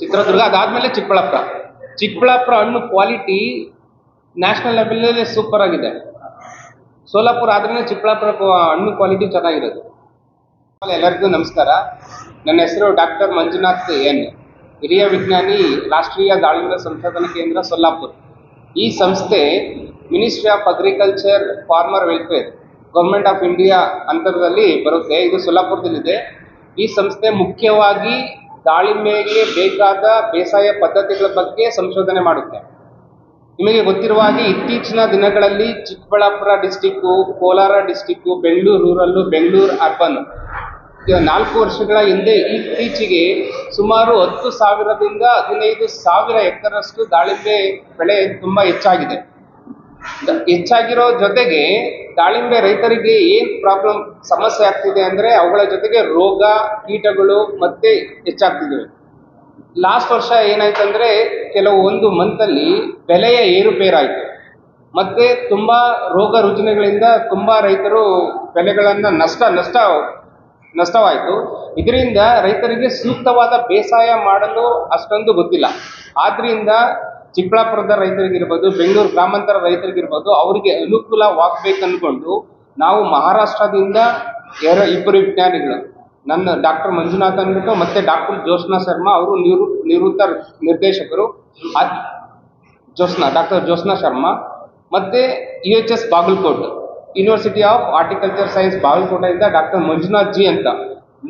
ಚಿತ್ರದುರ್ಗ ಅದಾದ್ಮೇಲೆ ಚಿಕ್ಕಬಳ್ಳಾಪುರ. ಚಿಕ್ಕಬಳ್ಳಾಪುರ ಹಣ್ಣು quality national ಲೆವೆಲಲ್ಲಿ ಸೂಪರ್ ಆಗಿದೆ. ಸೋಲಾಪುರ ಆದ್ರೆ ಚಿಕ್ಕಬಳ್ಳಾಪುರ ಹಣ್ಣು ಕ್ವಾಲಿಟಿ ಚೆನ್ನಾಗಿರೋದು. ಎಲ್ಲರಿಗೂ ನಮಸ್ಕಾರ. ನನ್ನ ಹೆಸರು ಡಾಕ್ಟರ್ ಮಂಜುನಾಥ್ ಎನ್. ಹಿರಿಯ ವಿಜ್ಞಾನಿ, ರಾಷ್ಟ್ರೀಯ ದಾಳಿಂಬೆ ಸಂಶೋಧನಾ ಕೇಂದ್ರ ಸೊಲ್ಲಾಪುರ್ ಈ ಸಂಸ್ಥೆ ministry of agriculture farmer welfare government of India ಅಂತರದಲ್ಲಿ ಬರುತ್ತೆ. ಇದು ಸೊಲ್ಲಾಪುರದಲ್ಲಿದೆ ಈ ಸಂಸ್ಥೆ ಮುಖ್ಯವಾಗಿ ದಾಳಿಂಬೆಗೆ ಬೇಕಾದ ಬೇಸಾಯ ಪದ್ಧತಿಗಳ ಬಗ್ಗೆ ಸಂಶೋಧನೆ ಮಾಡುತ್ತೆ. ನಿಮಗೆ ಗೊತ್ತಿರುವ ಹಾಗೆ ಇತ್ತೀಚಿನ ದಿನಗಳಲ್ಲಿ Chikkaballapura district Kolar district Bengaluru, rural, Bengaluru urban ನಾಲ್ಕು ವರ್ಷಗಳ ಹಿಂದೆ ಇತ್ತೀಚೆಗೆ ಸುಮಾರು ಹತ್ತು ಸಾವಿರದಿಂದ ಹದಿನೈದು ಸಾವಿರ ಎಕರೆಷ್ಟು ದಾಳಿಂಬೆ ಬೆಳೆ ತುಂಬ ಹೆಚ್ಚಾಗಿದೆ. ಹೆಚ್ಚಾಗಿರೋ ಜೊತೆಗೆ ದಾಳಿಂಬೆ ರೈತರಿಗೆ ಏನು ಪ್ರಾಬ್ಲಮ್ ಸಮಸ್ಯೆ ಆಗ್ತಿದೆ ಅಂದರೆ ಅವುಗಳ ಜೊತೆಗೆ ರೋಗ, ಕೀಟಗಳು ಮತ್ತೆ ಹೆಚ್ಚಾಗ್ತಿದ್ದಾವೆ. ಲಾಸ್ಟ್ ವರ್ಷ ಏನಾಯ್ತಂದ್ರೆ ಕೆಲವು ಒಂದು ಮಂತಲ್ಲಿ ಬೆಲೆಯ ಏರುಪೇರಾಯಿತು. ಮತ್ತೆ ತುಂಬಾ ರೋಗ ರುಜಿನಗಳಿಂದ ತುಂಬಾ ರೈತರು ಬೆಳೆಗಳನ್ನು ನಷ್ಟ ನಷ್ಟ, ನಷ್ಟವಾಯಿತು. ಇದರಿಂದ ರೈತರಿಗೆ ಸೂಕ್ತವಾದ ಬೇಸಾಯ ಮಾಡಲು ಅಷ್ಟೊಂದು ಗೊತ್ತಿಲ್ಲ. ಆದ್ರಿಂದ ಚಿಕ್ಕಬಳ್ಳಾಪುರದ ರೈತರಿಗಿರ್ಬೋದು, ಬೆಂಗಳೂರು ಗ್ರಾಮಾಂತರ ರೈತರಿಗಿರ್ಬೋದು, ಅವರಿಗೆ ಅನುಕೂಲವಾಗಬೇಕು ಅಂದ್ಕೊಂಡು ನಾವು ಮಹಾರಾಷ್ಟ್ರದಿಂದ ಎರಡು, ಇಬ್ಬರು ವಿಜ್ಞಾನಿಗಳು. ನನ್ನ ಡಾಕ್ಟರ್ ಮಂಜುನಾಥ್ ಅಂದ್ಬಿಟ್ಟು ಮತ್ತೆ ಡಾಕ್ಟರ್ ಜ್ಯೋತ್ಸ್ನಾ ಶರ್ಮಾ ಅವರು ನಿವೃ, ನಿವೃತ್ತ ನಿರ್ದೇಶಕರು. ಅದ್- ಡಾಕ್ಟರ್ ಜ್ಯೋತ್ಸ್ನಾ ಶರ್ಮಾ. ಮತ್ತೆ U H S Bagalkot. University of horticulture science ಬಾಗಲಕೋಟೆಯಿಂದ doctor Manjunath G ಅಂತ.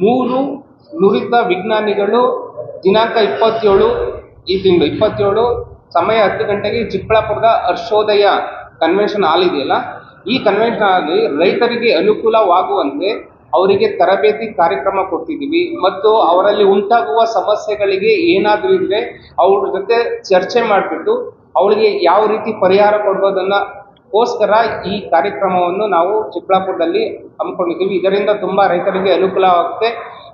ಮೂರು ನುರಿತ ವಿಜ್ಞಾನಿಗಳು, ದಿನಾಂಕ ಇಪ್ಪತ್ತೇಳು, ಈ ತಿಂಗಳು ಇಪ್ಪತ್ತೇಳು ಸಮಯ ಹತ್ತು ಗಂಟೆಗೆ ಚಿಕ್ಕಬಳ್ಳಾಪುರದ ಹರ್ಷೋದಯ ಕನ್ವೆನ್ಷನ್ ಹಾಲ್ ಇದೆಯಲ್ಲ? ಈ ಕನ್ವೆನ್ಷನ್ ಹಾಲ್ ರೈತರಿಗೆ ಅನುಕೂಲವಾಗುವಂತೆ ಅವರಿಗೆ ತರಬೇತಿ ಕಾರ್ಯಕ್ರಮ ಕೊಡ್ತಿದ್ದೀವಿ. ಮತ್ತು ಅವರಲ್ಲಿ ಉಂಟಾಗುವ ಸಮಸ್ಯೆಗಳಿಗೆ ಏನಾದರೂ ಇದ್ರೆ ಅವ್ರ ಜೊತೆ ಚರ್ಚೆ ಮಾಡಿಬಿಟ್ಟು ಅವಳಿಗೆ ಯಾವ ರೀತಿ ಪರಿಹಾರ ಕೊಡ್ಬೋದನ್ನ ಗೋಸ್ಕರ ಈ ಕಾರ್ಯಕ್ರಮವನ್ನು ನಾವು ಚಿಕ್ಕಬಳ್ಳಾಪುರದಲ್ಲಿ ಹಮ್ಮಿಕೊಂಡಿದ್ದೀವಿ. ಇದರಿಂದ ತುಂಬ ರೈತರಿಗೆ ಅನುಕೂಲವಾಗುತ್ತೆ.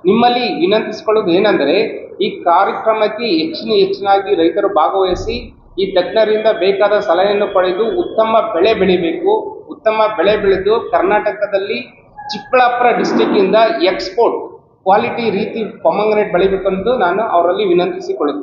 ನಿಮ್ಮಲ್ಲಿ ವಿನಂತಿಸಿಕೊಳ್ಳೋದು ಏನಂದರೆ, ಈ ಕಾರ್ಯಕ್ರಮಕ್ಕೆ ಹೆಚ್ಚಿನ ಹೆಚ್ಚಿನಾಗಿ ರೈತರು ಭಾಗವಹಿಸಿ ಈ ತಜ್ಞರಿಂದ ಬೇಕಾದ ಸಲಹೆಯನ್ನು ಪಡೆದು ಉತ್ತಮ ಬೆಳೆ ಬೆಳಿಬೇಕು. ಉತ್ತಮ ಬೆಳೆ ಬೆಳೆದು ಕರ್ನಾಟಕದಲ್ಲಿ ಚಿಕ್ಕಬಳ್ಳಾಪುರ ಡಿಸ್ಟಿಕ್ಕಿಂದ ಎಕ್ಸ್ಪೋರ್ಟ್ ಕ್ವಾಲಿಟಿ ರೀತಿ ಪೊಮಂಗ್ರೆಟ್ ಬೆಳಿಬೇಕೆಂದು ನಾನು ಅವರಲ್ಲಿ ವಿನಂತಿಸಿಕೊಳ್ಳುತ್ತೇನೆ.